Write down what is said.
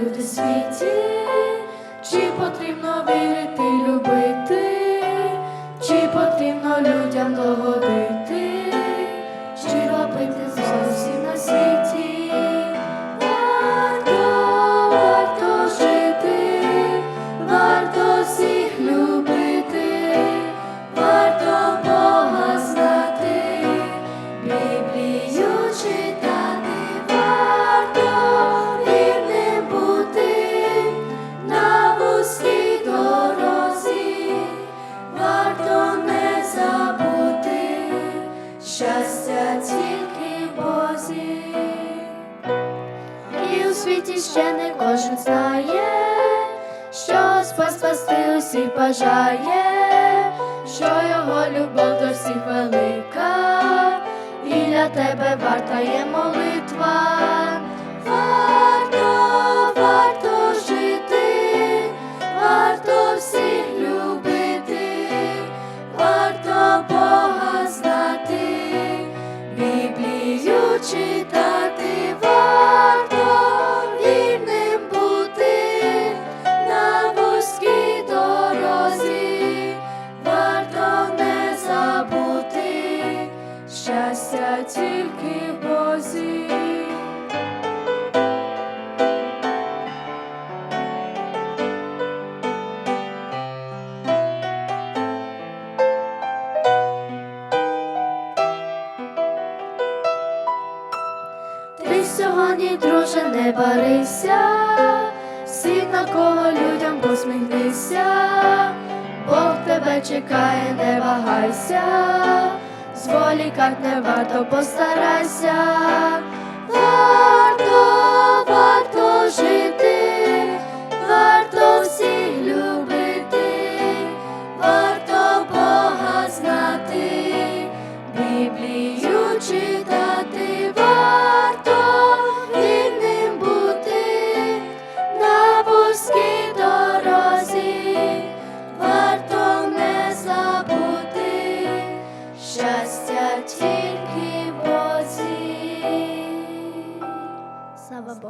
люди в світі, чи потрібно вірити, ще не кожен знає, що спас спасти усіх бажає, що його любов до всіх велика, і для тебе варта є молитва. Тільки в Бозі. Ти сьогодні, друже, не барися, всіх навколо людям посміхнися, Бог тебе чекає, не вагайся, тікать не варто, постарайся, варто, варто жити, варто всіх любити, варто Бога знати, Біблію.